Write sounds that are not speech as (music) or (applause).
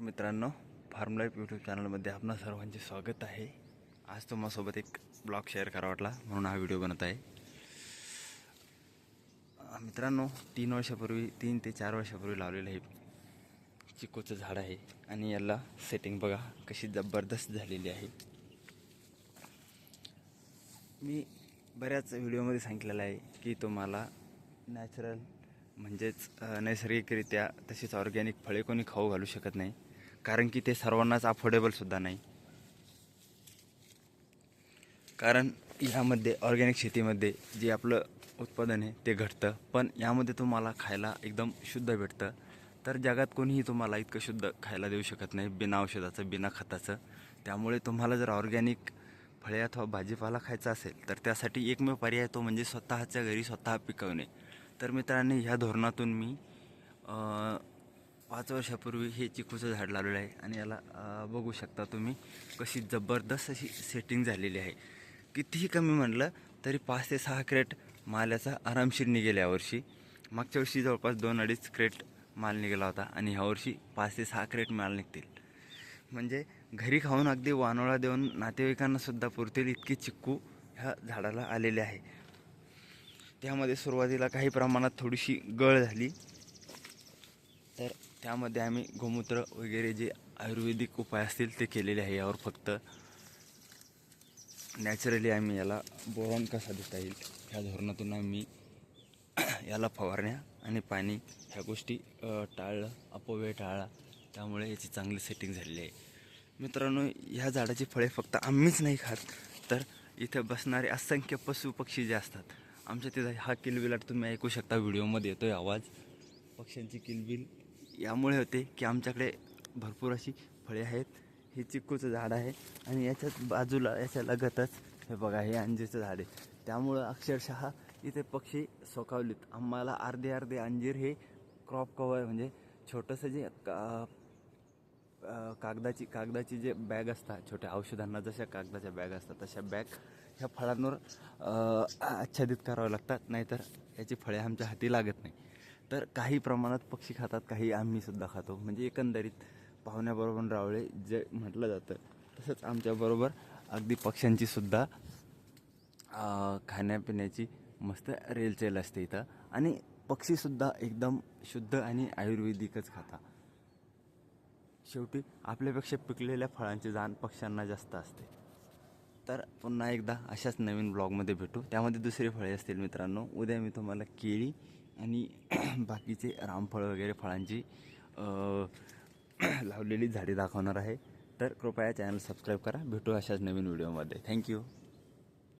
मित्रांनो form life YouTube चॅनलमध्ये आपणा सर्वांचे स्वागत आहे. आज तुम्हासोबत एक ब्लॉग शेअर करा वाटला म्हणून हा व्हिडिओ बनत आहे. मित्रांनो तीन वर्षापूर्वी तीन ते चार वर्षापूर्वी लावलेलं हे चिकूचं झाड आहे. आणि याला सेटिंग बघा कशी जबरदस्त झालेली आहे. मी बऱ्याच व्हिडिओमध्ये सांगितलेलं आहे की तुम्हाला नॅचरल म्हणजेच नैसर्गिकरित्या तशीच ऑर्गॅनिक फळे कोणी खाऊ घालू शकत नाही. कारण की ते सर्वांनाच अफोर्डेबलसुद्धा नाही. कारण यामध्ये ऑर्गॅनिक शेतीमध्ये जे आपलं उत्पादन आहे ते घटतं. पण यामध्ये तुम्हाला खायला एकदम शुद्ध भेटतं. तर जगात कोणीही तुम्हाला इतकं शुद्ध खायला देऊ शकत नाही बिना औषधाचं बिना खताचं. त्यामुळे तुम्हाला जर ऑर्गॅनिक फळे अथवा भाजीपाला खायचा असेल तर त्यासाठी एकमेव पर्याय तो म्हणजे स्वतःच्या घरी स्वतः पिकवणे. तर मित्रांनी ह्या धोरणातून मी पाच वर्षापूर्वी हे चिकूचं झाड लावलेलं आहे आणि याला बघू शकता तुम्ही कशी जबरदस्त अशी सेटिंग झालेली आहे. कितीही कमी म्हटलं तरी पाच ते सहा क्रेट माल्याचा आरामशीर निघेला यावर्षी मागच्या वर्षी जवळपास दोन अडीच क्रेट माल निघाला होता आणि ह्यावर्षी पाच ते सहा क्रेट माल निघतील. म्हणजे घरी खाऊन अगदी वानोळा देऊन नातेवाईकांनासुद्धा पुरतील इतकी चिक्कू ह्या झाडाला आलेले आहे. त्यामध्ये सुरुवातीला काही प्रमाणात थोडीशी गळ झाली. तर त्यामध्ये आम्ही गोमूत्र वगैरे जे आयुर्वेदिक उपाय असतील ते केलेले आहे यावर फक्त नॅचरली आम्ही याला बोरॉन कसा देता येईल ह्या धोरणातून आम्ही (clears throat) याला फवारण्या आणि पाणी ह्या गोष्टी टाळलं अपव्यय टाळला. त्यामुळे याची चांगली सेटिंग झालेली आहे. मित्रांनो ह्या झाडाची फळे फक्त आम्हीच नाही खात तर इथे बसणारे असंख्य पशु पक्षी जे असतात आमच्या तिथं हा किलबिलाट तुम्ही ऐकू शकता व्हिडिओमध्ये येतो आहे आवाज. पक्ष्यांची किलबिल यामुळे होते की आमच्याकडे भरपूर अशी फळे आहेत. हे चिक्कूचं झाड आहे आणि याच्याच बाजूला याच्या लगतच हे बघा हे अंजीरचं झाड आहे. त्यामुळं अक्षरशः इथे पक्षी सोकावलीत. आम्हाला अर्धे अर्धे अंजीर हे क्रॉप कवर म्हणजे छोटंसं जे का कागदाची कागदाची जे बॅग असतात छोट्या औषधांना जशा कागदाच्या बॅग असतात तशा बॅग ह्या फळांवर आच्छादित कराव्या लागतात. नाहीतर याची फळे आमच्या हाती लागत नाही. तर काही प्रमाणात पक्षी खातात काही आम्ही सुद्धा खातो. म्हणजे एकंदरीत पाहुण्याबरोबर रावळे जे म्हटलं जातं तसंच आमच्याबरोबर अगदी पक्ष्यांची सुद्धा खाण्यापिण्याची मस्त रेलचेल असते इथं. आणि पक्षीसुद्धा एकदम शुद्ध आणि आयुर्वेदिकच खाता शेवटी आपल्यापेक्षा पिकलेल्या फळांची जाण पक्ष्यांना जास्त असते. तर पुन्हा एकदा अशाच नवीन ब्लॉगमध्ये भेटू. त्यामध्ये दुसरी फळे असतील मित्रांनो. उद्या मी तुम्हाला केळी आणि (clears throat) बाकीचे रामफळ वगैरे फळांची (clears throat) लावलेली झाडे दाखवणार आहे. तर कृपया चॅनल सबस्क्राईब करा. भेटू अशाच नवीन व्हिडिओमध्ये थँक्यू